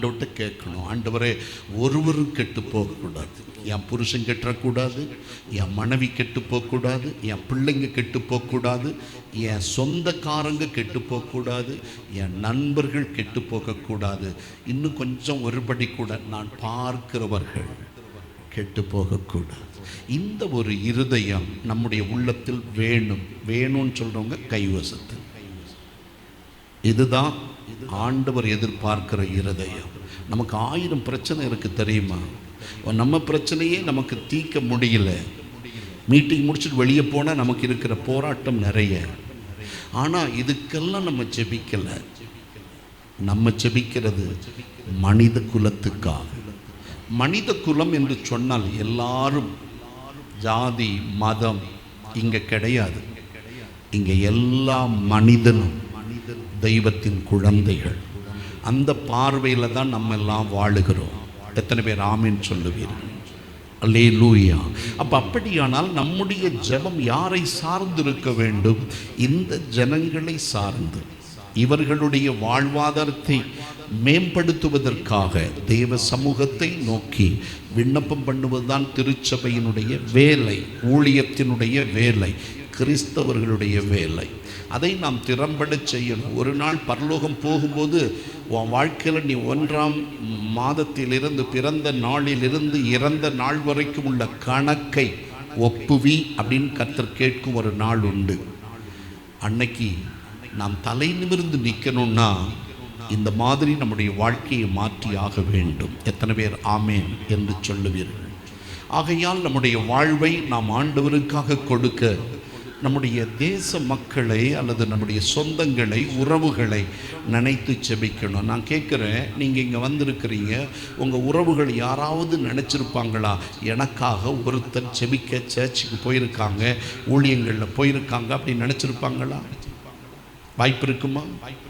ஆண்டவர்கிட்ட கேட்கணும். ஆண்டவரே ஒருவரும் கெட்டு போகக்கூடாது. என் புருஷன் கெட்டக்கூடாது என் மனைவி கெட்டு போகக்கூடாது என் பிள்ளைங்க கெட்டு போகக்கூடாது என் சொந்தக்காரங்க கெட்டு போகக்கூடாது என் நண்பர்கள் கெட்டு போகக்கூடாது. இன்னும் கொஞ்சம் ஒருபடி கூட நான் பார்க்கிறவர்கள் கெட்டு போகக்கூடாது. இந்த ஒரு இருதயம் நம்முடைய உள்ளத்தில் வேணும். வேணும்னு சொல்கிறவங்க கைவசத்தில் இதுதான் ஆண்டவர் எதிர்பார்க்கிற இருதயம். நமக்கு ஆயிரம் பிரச்சனை இருக்குது தெரியுமா? நம்ம பிரச்சனையே நமக்கு தீர்க்க முடியல. மீட்டிங் முடிச்சுட்டு வெளியே போனால் நமக்கு இருக்கிற போராட்டம் நிறைய. ஆனால் இதுக்கெல்லாம் நம்ம ஜெபிக்கலை. நம்ம ஜெபிக்கிறது மனித குலத்துக்காக. மனித குலம் என்று சொன்னால் எல்லாரும் ஜாதி மதம் இங்கே கிடையாது. இங்கே எல்லா மனிதனும் தெய்வத்தின் குழந்தைகள். அந்த பார்வையில் தான் நம்ம எல்லாம் வாழுகிறோம். எத்தனை பேர் ஆமின்னு சொல்லுவீர்கள் அல்லே லூயா அப்போ அப்படியானால் நம்முடைய ஜபம் யாரை சார்ந்திருக்க வேண்டும்? இந்த ஜனங்களை சார்ந்து. இவர்களுடைய வாழ்வாதாரத்தை மேம்படுத்துவதற்காக தேவ சமூகத்தை நோக்கி விண்ணப்பம் பண்ணுவதுதான் திருச்சபையினுடைய வேலை ஊழியத்தினுடைய வேலை. கிறிஸ்தவர்களுடைய வேலை. அதை நாம் திறம்பட செய்யணும். ஒரு நாள் பரலோகம் போகும்போது உன் வாழ்க்கையில் நீ ஒன்றாம் மாதத்திலிருந்து பிறந்த நாளிலிருந்து இறந்த நாள் வரைக்கும் உள்ள கணக்கை ஒப்புவி அப்படின்னு கத்தர் கேட்கும் ஒரு நாள் உண்டு. அன்னைக்கு நாம் தலை நிமிர்ந்து நிற்கணும்னா இந்த மாதிரி நம்முடைய வாழ்க்கையை மாற்றி ஆக வேண்டும். எத்தனை பேர் ஆமேன் என்று சொல்லுவீர்கள். ஆகையால் நம்முடைய வாழ்வை நாம் ஆண்டவருக்காக கொடுக்க நம்முடைய தேச மக்களை அல்லது நம்முடைய சொந்தங்களை உறவுகளை நினைத்து செபிக்கணும். நான் கேட்குறேன் நீங்கள் இங்கே வந்திருக்கிறீங்க உங்கள் உறவுகள் யாராவது நினச்சிருப்பாங்களா? எனக்காக ஒருத்தர் செபிக்க சர்ச்சுக்கு போயிருக்காங்க ஊழியங்களில் போயிருக்காங்க அப்படின்னு நினச்சிருப்பாங்களா? வாய்ப்பு இருக்குமா? வாய்ப்பு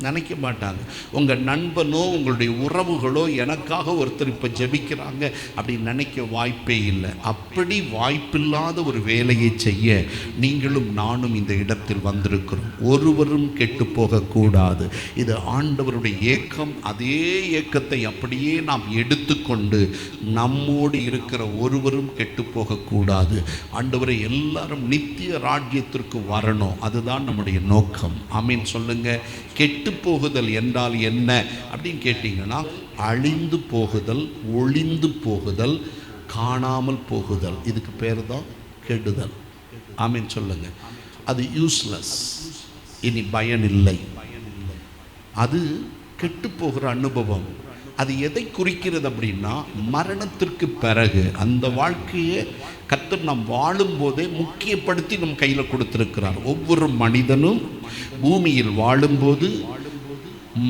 நினைக்க மாட்டாங்க. உங்கள் நண்பனோ உங்களுடைய உறவுகளோ எனக்காக ஒருத்தர் இப்போ ஜெபிக்கிறாங்க அப்படி நினைக்க வாய்ப்பே இல்லை. அப்படி வாய்ப்பில்லாத ஒரு வேலையை செய்ய நீங்களும் நானும் இந்த இடத்தில் வந்திருக்கிறோம். ஒருவரும் கெட்டு போகக்கூடாது. இது ஆண்டவருடைய ஏக்கம். அதே ஏக்கத்தை அப்படியே நாம் எடுத்துக்கொண்டு நம்மோடு இருக்கிற ஒருவரும் கெட்டு போகக்கூடாது. ஆண்டவரை எல்லாரும் நித்திய ராஜ்யத்திற்கு வரணும். அதுதான் நம்முடைய நோக்கம். ஆமீன். சொல்லுங்கள் கெட்டு போகுதல் என்றால் என்ன அப்படின்னு கேட்டிங்கன்னா அழிந்து போகுதல் ஒளிந்து போகுதல் காணாமல் போகுதல். இதுக்கு பேர் தான் கெடுதல். ஆமீன் சொல்லுங்க. அது யூஸ்லெஸ் இனி பயன் இல்லை அது கெட்டு போகிற அனுபவம். அது எதை குறிக்கிறது அப்படின்னா மரணத்திற்கு பிறகு அந்த வாழ்க்கையை கத்தர் நாம் வாழும்போதே முக்கியப்படுத்தி நம் கையில் கொடுத்துருக்கிறார். ஒவ்வொரு மனிதனும் பூமியில் வாழும்போது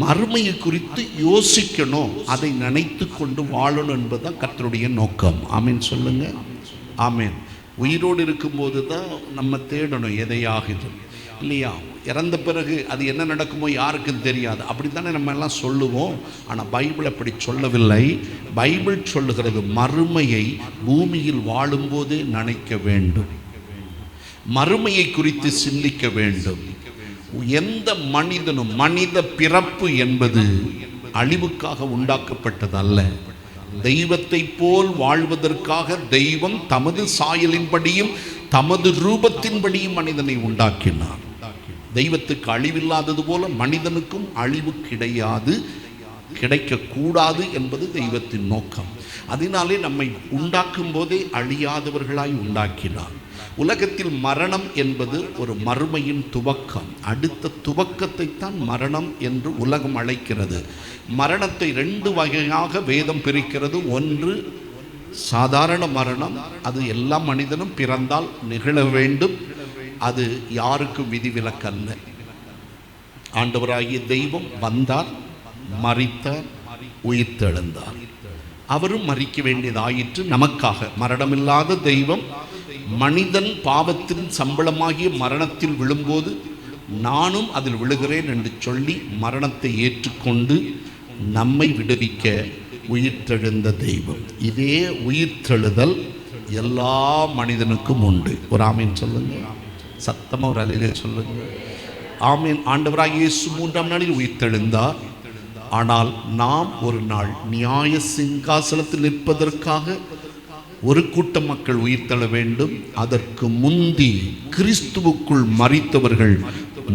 மறுமையை குறித்து யோசிக்கணும் அதை நினைத்து கொண்டு வாழணும் என்பதுதான் கத்தருடைய நோக்கம். ஆமீன் சொல்லுங்க. ஆமீன். உயிரோடு இருக்கும்போது தான் நம்ம தேடணும் எதையாகுது இல்லையா? இறந்த பிறகு அது என்ன நடக்குமோ யாருக்கும் தெரியாது. அப்படி தானே நம்ம எல்லாம் சொல்லுவோம். ஆனால் பைபிள் அப்படி சொல்லவில்லை. பைபிள் சொல்லுகிறது மறுமையை பூமியில் வாழும்போது நினைக்க வேண்டும். மறுமையை குறித்து சிந்திக்க வேண்டும். எந்த மனிதனும் மனித பிறப்பு என்பது அழிவுக்காக உண்டாக்கப்பட்டதல்ல. தெய்வத்தை போல் வாழ்வதற்காக தெய்வம் தமது சாயலின்படியும் தமது ரூபத்தின்படியும் மனிதனை உண்டாக்கினார் தெய்வத்துக்கு அழிவில்லாதது போல மனிதனுக்கும் அழிவு கிடையாது கிடைக்கக்கூடாது என்பது தெய்வத்தின் நோக்கம். அதனாலே நம்மை உண்டாக்கும் போதே அழியாதவர்களாய் உண்டாக்கினார். உலகத்தில் மரணம் என்பது ஒரு மறுமையின் துவக்கம். அடுத்த துவக்கத்தை தான் மரணம் என்று உலகம் அழைக்கிறது. மரணத்தை ரெண்டு வகையாக வேதம் பிரிக்கிறது. ஒன்று சாதாரண மரணம். அது எல்லா மனிதனும் பிறந்தால் நிகழ வேண்டும். அது யாருக்கும் விதிவிலக்கல்ல? ஆண்டவராகிய தெய்வம் வந்தார் மறித்தார் உயிர்த்தெழுந்தார். அவரும் மறிக்க வேண்டியதாயிற்று. நமக்காக மரணமில்லாத தெய்வம் மனிதன் பாவத்தின் சம்பளமாகிய மரணத்தில் விழும்போது நானும் அதில் விழுகிறேன் என்று சொல்லி மரணத்தை ஏற்றுக்கொண்டு நம்மை விடுவிக்க உயிர்த்தெழுந்த தெய்வம். இதே உயிர்த்தெழுதல் எல்லா மனிதனுக்கும் உண்டு. ஒரு ஆமீன் சொல்லுங்கள் சத்தமாக ஒரு அலையிலே சொல்லுங்க ஆமீன். ஆண்டவராக இயேசு மூன்றாம் நாளில் உயிர்த்தெழுந்தார். ஆனால் நாம் ஒரு நாள் நியாய சிங்காசனத்தில் நிற்பதற்காக ஒரு கூட்ட மக்கள் உயிர்த்தெழ வேண்டும். அதற்கு முந்தி கிறிஸ்துவுக்குள் மறித்தவர்கள்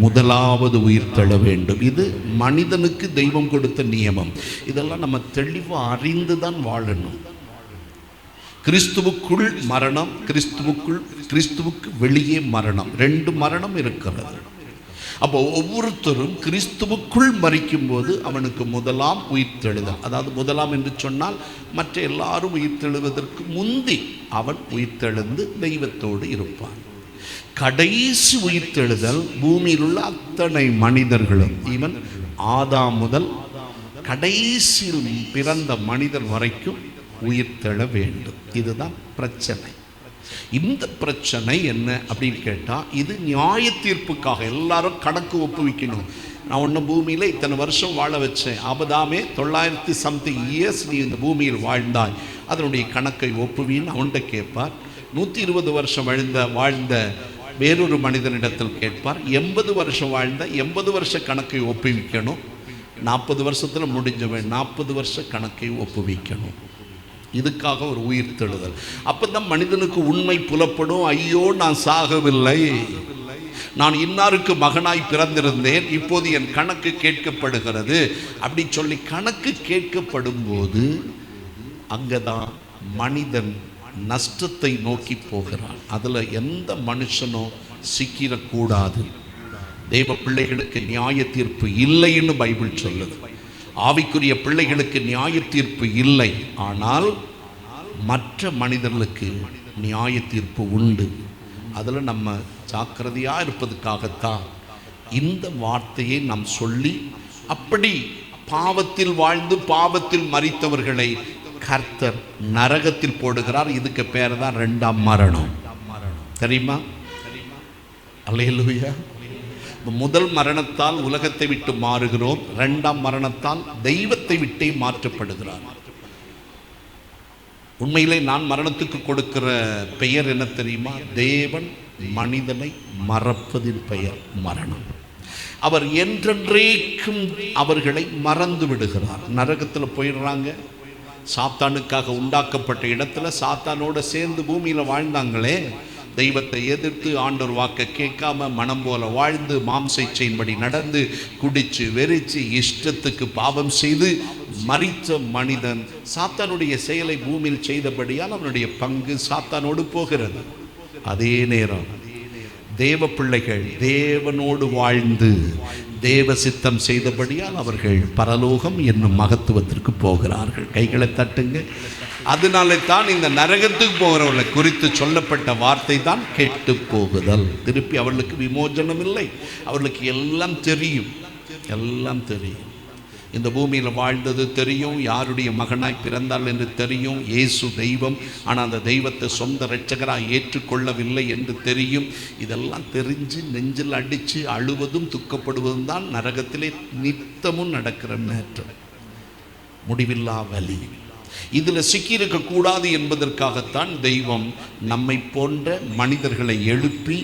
முதலாவது உயிர்த்தெழ வேண்டும். இது மனிதனுக்கு தெய்வம் கொடுத்த நியமம். இதெல்லாம் நம்ம தெளிவாக அறிந்து தான் வாழணும். கிறிஸ்துவுக்குள் மரணம் கிறிஸ்துவுக்குள் கிறிஸ்துவுக்கு வெளியே மரணம். ரெண்டு மரணம் இருக்கிறது. அப்போ ஒவ்வொருத்தரும் கிறிஸ்துவுக்குள் மறிக்கும்போது அவனுக்கு முதலாம் உயிர்த்தெழுதல். அதாவது முதலாம் என்று சொன்னால் மற்ற எல்லாரும் உயிர்த்தெழுவதற்கு முந்தி அவன் உயிர்த்தெழுந்து தெய்வத்தோடு இருப்பான். கடைசி உயிர்த்தெழுதல் பூமியில் உள்ள அத்தனை மனிதர்களும் ஈவன் ஆதாம் முதல் கடைசியில் பிறந்த மனிதர் வரைக்கும் உயிர்த்தெழ வேண்டும். இதுதான் பிரச்சனை. இந்த பிரச்சனை என்ன அப்படின்னு கேட்டால் இது நியாய தீர்ப்புக்காக எல்லாரும் கணக்கு ஒப்புவிக்கணும் நான் ஒன்று பூமியில் இத்தனை வருஷம் வாழ வச்சேன். ஆபதாமே தொள்ளாயிரத்தி சம்திங் இயர்ஸ் நீ இந்த பூமியில் வாழ்ந்தாய். அதனுடைய கணக்கை ஒப்புவின்னு அவன்கிட்ட கேட்பார். நூற்றி இருபது வருஷம் வாழ்ந்த வாழ்ந்த வேறொரு மனிதனிடத்தில் கேட்பார். எண்பது வருஷம் வாழ்ந்த எண்பது வருஷ கணக்கை ஒப்புவிக்கணும். நாற்பது வருஷத்தில் முடிஞ்சவன் நாற்பது வருஷ கணக்கை ஒப்புவிக்கணும். இதுக்காக ஒரு உயிர் தெழுதல். அப்போ தான் மனிதனுக்கு உண்மை புலப்படும். ஐயோ நான் சாகவில்லை. நான் இன்னாருக்கு மகனாய் பிறந்திருந்தேன். இப்போது என் கணக்கு கேட்கப்படுகிறது. அப்படி சொல்லி கணக்கு கேட்கப்படும் போது அங்கே தான் மனிதன் நஷ்டத்தை நோக்கி போகிறான். அதில் எந்த மனுஷனும் சிக்கிடக்கூடாது தெய்வ பிள்ளைகளுக்கு நியாய தீர்ப்பு இல்லைன்னு பைபிள் சொல்லுது. ஆவிக்குரிய பிள்ளைகளுக்கு நியாய தீர்ப்பு இல்லை. ஆனால் மற்ற மனிதர்களுக்கு நியாய தீர்ப்பு உண்டு. அதில் நம்ம ஜாக்கிரதையாக இருப்பதுக்காகத்தான் இந்த வார்த்தையை நாம் சொல்லி அப்படி பாவத்தில் வாழ்ந்து பாவத்தில் மறித்தவர்களை கர்த்தர் நரகத்தில் போடுகிறார். இதுக்கு பேர் தான் ரெண்டாம் மரணம். தெரியுமா? அல்லையா முதல் மரணத்தால் உலகத்தை விட்டு மாறுகிறோம். இரண்டாம் மரணத்தால் தெய்வத்தை விட்டே மாற்றப்படுகிறார். உண்மையிலே நான் மரணத்துக்கு கொடுக்கிற பெயர் என்ன தெரியுமா? தேவன் மனிதனை மறப்பதின் பெயர் மரணம். அவர் என்றென்றைக்கும் அவர்களை மறந்து விடுகிறார். நரகத்தில் போயிடுறாங்க. சாத்தானுக்காக உண்டாக்கப்பட்ட இடத்துல சாத்தானோட சேர்ந்து பூமியில் வாழ்ந்தாங்களே. தெய்வத்தை எதிர்த்து ஆண்டோர் வாக்க கேட்காம மனம் போல வாழ்ந்து மாம்சைச்சையின்படி நடந்து குடிச்சு வெறிச்சு இஷ்டத்துக்கு பாவம் செய்து மறித்த மனிதன் சாத்தானுடைய செயலை பூமியில் செய்தபடியால் அவனுடைய பங்கு சாத்தானோடு போகிறது. அதே நேரம் தேவ பிள்ளைகள் தேவனோடு வாழ்ந்து தேவ சித்தம் செய்தபடியால் அவர்கள் பரலோகம் என்னும் மகத்துவத்திற்கு போகிறார்கள். கைகளை தட்டுங்க. அதனால தான் இந்த நரகத்துக்கு போகிறவர்களை குறித்து சொல்லப்பட்ட வார்த்தை தான் கெட்டு போகுதல். திருப்பி அவர்களுக்கு விமோச்சனம் இல்லை அவர்களுக்கு எல்லாம் தெரியும். எல்லாம் தெரியும். இந்த பூமியில் வாழ்ந்தது தெரியும். யாருடைய மகனாய் பிறந்தாள் என்று தெரியும். இயேசு தெய்வம். ஆனால் அந்த தெய்வத்தை சொந்த இரட்சகராக ஏற்றுக்கொள்ளவில்லை என்று தெரியும். இதெல்லாம் தெரிஞ்சு நெஞ்சில் அடித்து அழுவதும் துக்கப்படுவதும் தான் நரகத்திலே நித்தமும் நடக்கிற மேற்றம் முடிவில்லா வலி. இதில் சிக்கியிருக்க கூடாது என்பதற்காகத்தான் தெய்வம் நம்மை போன்ற மனிதர்களை எழுப்பி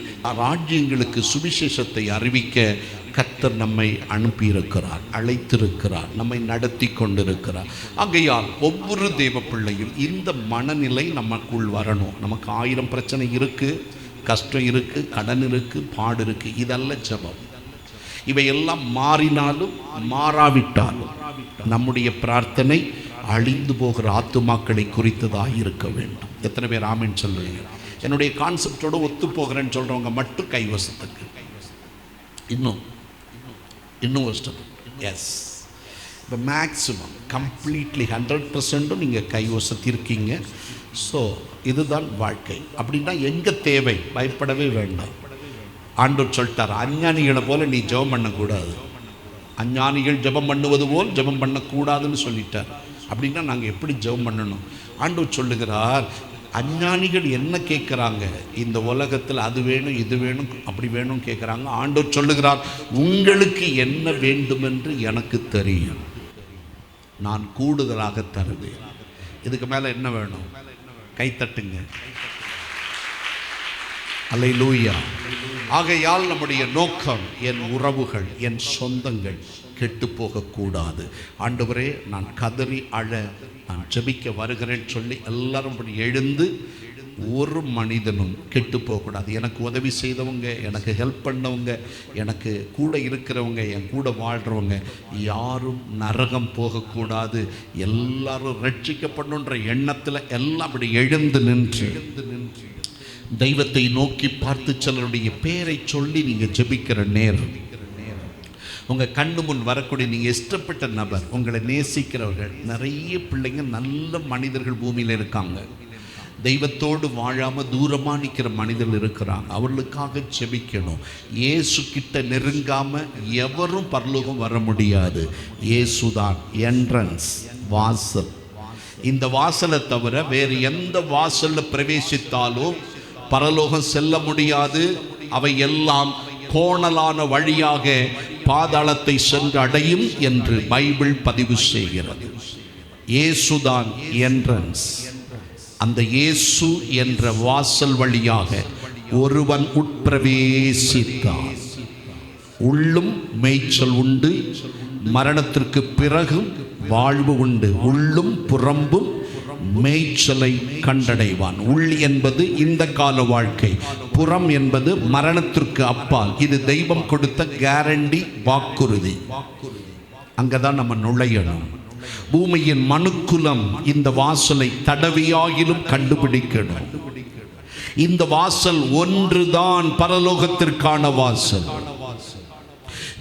ராஜ்யங்களுக்கு சுவிசேஷத்தை அறிவிக்க கத்தர் நம்மை அனுப்பியிருக்கிறார் அழைத்திருக்கிறார் நம்மை நடத்தி கொண்டிருக்கிறார். ஆகையால் ஒவ்வொரு தெய்வ பிள்ளையும் இந்த மனநிலை நமக்குள் வரணும். நமக்கு ஆயிரம் பிரச்சனை இருக்குது கஷ்டம் இருக்குது கடன் இருக்குது பாடு இருக்குது இதல்ல ஜபம். இவையெல்லாம் மாறினாலும் மாறாவிட்டாலும் நம்முடைய பிரார்த்தனை அழிந்து போகிற ஆத்துமாக்களை குறித்ததாக இருக்க வேண்டும். எத்தனை பேர் ஆமின்னு சொல்லுவீங்க என்னுடைய கான்செப்டோடு ஒத்து போகிறேன்னு சொல்கிறவங்க மட்டும் கைவசத்துக்கு. இன்னும் இன்னும் ஒரு எஸ் இப்போ மேக்ஸிமம் கம்ப்ளீட்லி ஹண்ட்ரட் பர்சன்ட்டும் நீங்கள் கைவசத்திருக்கீங்க. ஸோ இதுதான் வாழ்க்கை. அப்படின்னா எங்கே தேவை? பயப்படவே வேண்டாம். ஆண்டோர் சொல்லிட்டார் அஞ்ஞானிகளை போல நீ ஜெபம் பண்ணக்கூடாது. அஞ்ஞானிகள் ஜெபம் பண்ணுவது போல் ஜெபம் பண்ணக்கூடாதுன்னு சொல்லிட்டார். அப்படின்னா நாங்கள் எப்படி ஜெபம் பண்ணணும்? ஆண்டவர் சொல்லுகிறார் அஞ்ஞானிகள் என்ன கேட்குறாங்க? இந்த உலகத்தில் அது வேணும் இது வேணும் அப்படி வேணும் கேட்குறாங்க. ஆண்டவர் சொல்லுகிறார் உங்களுக்கு என்ன வேண்டுமென்று எனக்கு தெரியும். நான் கூடுதலாக தருவேன். இதுக்கு மேலே என்ன வேணும்? கைத்தட்டுங்க அலை லூயா ஆகையால் நம்முடைய நோக்கம் என் உறவுகள் என் சொந்தங்கள் கெட்டு போகக்கூடாது ஆண்டவரே நான் கதறி அழ நான் ஜெபிக்க வருகிறேன் சொல்லி எல்லாரும் இப்படி எழுந்து ஒரு மனிதனும் கெட்டு போகக்கூடாது எனக்கு உதவி செய்தவங்க எனக்கு ஹெல்ப் பண்ணவங்க எனக்கு கூட இருக்கிறவங்க என் கூட வாழ்கிறவங்க யாரும் நரகம் போகக்கூடாது. எல்லாரும் ரட்சிக்கப்படணுன்ற எண்ணத்தில் எல்லாம் அப்படி எழுந்து நின்று எழுந்து நின்று தெய்வத்தை நோக்கி பார்த்து சிலருடைய பேரை சொல்லி நீங்கள் ஜெபிக்கிற நேரம் உங்கள் கண்ணு முன் வரக்கூடிய நீங்கள் இஷ்டப்பட்ட நபர் உங்களை நேசிக்கிறவர்கள் நிறைய பிள்ளைங்க நல்ல மனிதர்கள் பூமியில் இருக்காங்க. தெய்வத்தோடு வாழாமல் தூரமாக நிற்கிற மனிதர்கள் இருக்கிறாங்க. அவர்களுக்காக செபிக்கணும் இயேசு கிட்ட நெருங்காமல் எவரும் பரலோகம் வர முடியாது. இயேசுதான் என்ட்ரன்ஸ் வாசல். இந்த வாசலை தவிர வேறு எந்த வாசலில் பிரவேசித்தாலும் பரலோகம் செல்ல முடியாது. அவை எல்லாம் கோணலான வழியாக பாதாளத்தை சென்று அடையும் என்று பைபிள் பதிவு செய்கிறது. இயேசுதான் என்ட்ரன்ஸ். அந்த இயேசு என்ற வாசல் வழியாக ஒருவன் உட்பிரவேசித்தான். உள்ளும் மேய்ச்சல் உண்டு மரணத்திற்கு பிறகும் வாழ்வு உண்டு உள்ளும் புறம்பும் மேய்ச்சலை கண்டடைவான். உள் என்பது இந்த கால வாழ்க்கை. புறம் என்பது மரணத்திற்கு அப்பால். இது தெய்வம் கொடுத்த கேரண்டி வாக்குறுதி. அங்கதான் நம்ம நுழையணும். பூமியின் மனுக்குலம் இந்த வாசலை தடவியாகிலும் கண்டுபிடிக்கணும். இந்த வாசல் ஒன்றுதான் பரலோகத்திற்கான வாசல்.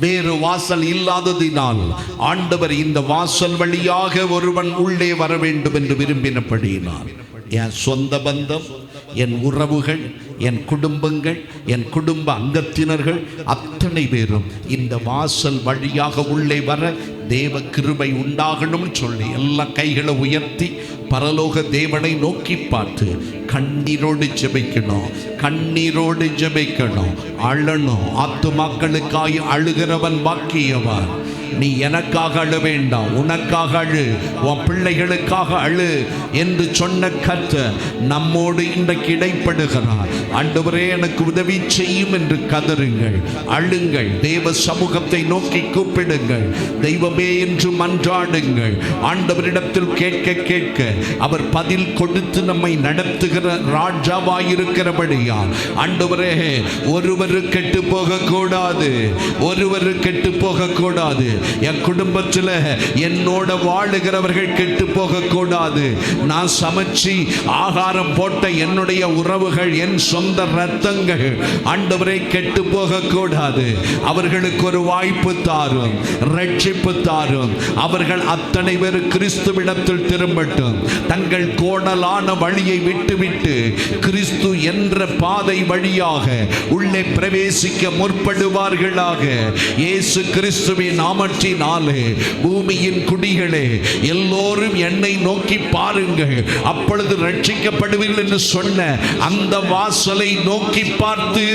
வேறு வாசல் இல்லாததினால் ஆண்டவர் இந்த வாசல் வழியாக ஒருவன் உள்ளே வர வேண்டும் என்று விரும்பினபடியினார் என் சொந்த பந்தம் என் உறவுகள் என் குடும்பங்கள் என் குடும்ப அங்கத்தினர்கள் அத்தனை பேரும் இந்த வாசல் வழியாக உள்ளே வர தேவ கிருபை உண்டாகணும்னு சொல்லி எல்லா கைகளை உயர்த்தி பரலோக தேவனை நோக்கி பார்த்து கண்ணீரோடு ஜெபிக்கணும் கண்ணீரோடு ஜெபிக்கணும். அழணும் ஆத்து மக்களுக்காய் அழுகிறவன் பாக்கியவன். நீ எனக்காக அழ வேண்டாம் உனக்காக அழு உன் பிள்ளைகளுக்காக அழு என்று சொன்ன கத்த நம்மோடு இன்றைக்கு இடைப்படுகிறார். அன்றுவரே எனக்கு உதவி செய்யும் என்று கதறுங்கள் அழுங்கள் தேவ சமூகத்தை நோக்கி கூப்பிடுங்கள் தெய்வமே என்று மன்றாடுங்கள் ஆண்டவரிடத்தில் கேட்க கேட்க அவர் பதில் கொடுத்து நம்மை நடத்துகிற ராஜாவாயிருக்கிறபடியால் ஆண்டவரே ஒருவரு கெட்டு போகக்கூடாது ஒருவரு கெட்டு போகக்கூடாது என் குடும்பத்தில் என்னோட வாழுகிறவர்கள் கெட்டு போகக்கூடாது நான் சமைச்சு ஆகாரம் போட்ட என்னுடைய உறவுகள் என் சொந்த ரத்தங்கள் ஆண்டவரை கெட்டு போகக்கூடாது அவர்களுக்கு ஒரு வாய்ப்பு தாரும் ரட்சிப்பு தாரும். அவர்கள் அத்தனை பேர் கிறிஸ்துவிடத்தில் திரும்பட்டும். தங்கள் கோணலான வழியை விட்டுவிட்டு கிறிஸ்து என்ற பாதை வழியாக உள்ளே பிரவேசிக்க முற்படுவார்களாக. இயேசு கிறிஸ்துவின் நாலு பூமியின் குடிகளே எல்லோரும் என்னை நோக்கி பாருங்கள். அப்பொழுது ரட்சிக்கப்படுவீர்கள் என்று சொன்ன அந்த வாசலை நோக்கி பார்த்து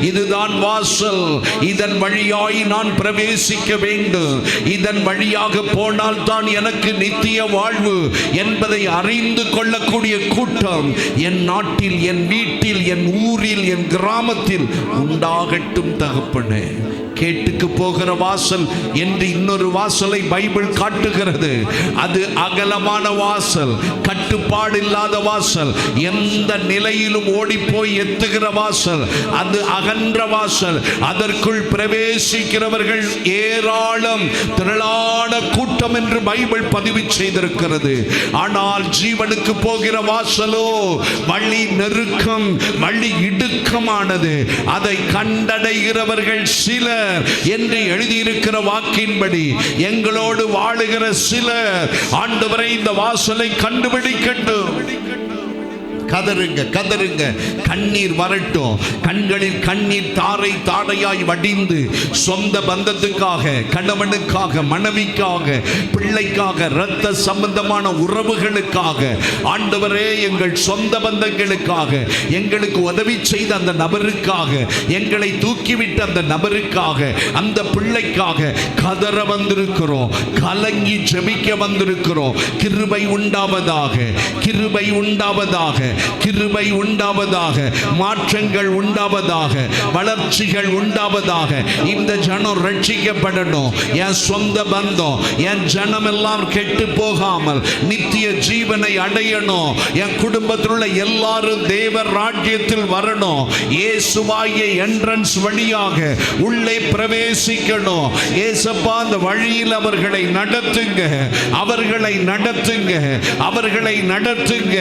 இதுதான் வாசல். இதன் வழியாய் நான் பிரவேசிக்க வேண்டும். இதன் வழியாக போனால் தான் எனக்கு நித்திய வாழ்வு என்பதை அறிந்து கொள்ளக்கூடிய கூட்டம் என் நாட்டில் என் வீட்டில் என் ஊரில் என் கிராமத்தில் உண்டாகட்டும் தகப்பனே. கேட்டுக்கு போகிற வாசல் என்று இன்னொரு வாசலை பைபிள் காட்டுகிறது. அது அகலமான வாசல் கட்டுப்பாடு இல்லாத வாசல் எந்த நிலையிலும் ஓடி போய் எத்துகிற வாசல் அது அகன்ற வாசல். அதற்குள் பிரவேசிக்கிறவர்கள் ஏராளம் திரளான கூட்டம் என்று பைபிள் பதிவு செய்திருக்கிறது. ஆனால் ஜீவனுக்கு போகிற வாசலோ வழி நெருக்கம் வழி இடுக்கமானது. அதை கண்டடைகிறவர்கள் சிலர் என்று எழுதியிருக்கிற வாக்கின்படி எங்களோடு வாழுகிற சிலர் ஆண்டவரை இந்த வாசலை கண்டுபிடிக்கட்டும். கதறுங்க கதறுங்க. கண்ணீர் வரட்டும். கண்களில் கண்ணீர் தாரை தாரையாய் வடிந்து சொந்த பந்தத்துக்காக கணவனுக்காக மனைவிக்காக பிள்ளைக்காக இரத்த சம்பந்தமான உறவுகளுக்காக ஆண்டவரே எங்கள் சொந்த பந்தங்களுக்காக எங்களுக்கு உதவி செய்த அந்த நபருக்காக எங்களை தூக்கிவிட்ட அந்த நபருக்காக அந்த பிள்ளைக்காக கதற வந்திருக்கிறோம். கலங்கி ஜெபிக்க வந்திருக்கிறோம். கிருபை உண்டாவதாக கிருபை உண்டாவதாக கிருபை உண்டாவதாக மாற்றங்கள் உண்டாவதாக வளர்ச்சிகள் உண்டாவதாக இந்த ஜனம் ரட்சிக்கப்படணும். என் சொந்த பந்தம் என் ஜனம் எல்லாம் கெட்டு போகாமல் நித்திய ஜீவனை அடையணும். என் குடும்பத்தில் உள்ள எல்லாரும் தேவ ராஜ்யத்தில் வரணும். இயேசுவாகிய என்ட்ரன்ஸ் வழியாக உள்ளே பிரவேசிக்கணும். ஏசப்பா அந்த வழியில் அவர்களை நடத்துங்க. அவர்களை நடத்துங்க. அவர்களை நடத்துங்க.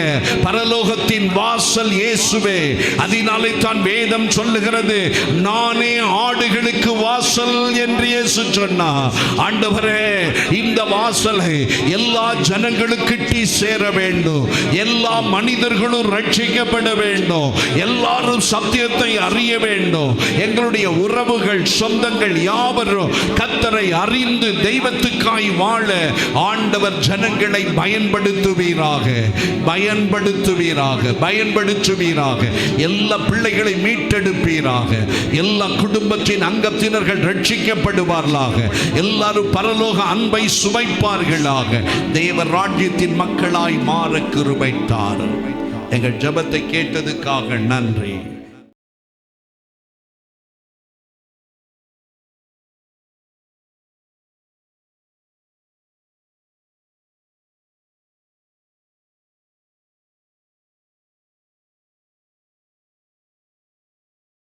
பரலோகத்தின் வாசல் இயேசுவே அதனாலே தான் வேதம் சொல்லுகிறது நானே ஆடுகளுக்கு வாசல் என்று இயேசு சொன்னார் ஆண்டவரே இந்த வாசலை எல்லா ஜனங்களுக்கிட்டி சேர வேண்டும் எல்லா மனிதர்களும் ரட்சிக்கப்பட வேண்டும் எல்லாரும் சத்தியத்தை அறிய வேண்டும். எங்களுடைய உறவுகள் சொந்தங்கள் யாவரும் கத்தரை அறிந்து தெய்வத்துக்காய் வாழ ஆண்டவர் ஜனங்களை பயன்படுத்துவீராக பயன்படுத்துவீராக. பயன்படுத்துவீராக. எல்லா பிள்ளைகளை மீட்டெடுப்பீராக. எல்லா குடும்பத்தின் அங்கத்தினர்கள் ரட்சிக்கப்படுவார்களாக. எல்லாரும் பரலோக அன்பை சுவைப்பார்களாக தேவ ராஜ்யத்தின் மக்களாய் மாற கிருபைத்தார் எங்கள் ஜெபத்தை கேட்டதுக்காக நன்றி.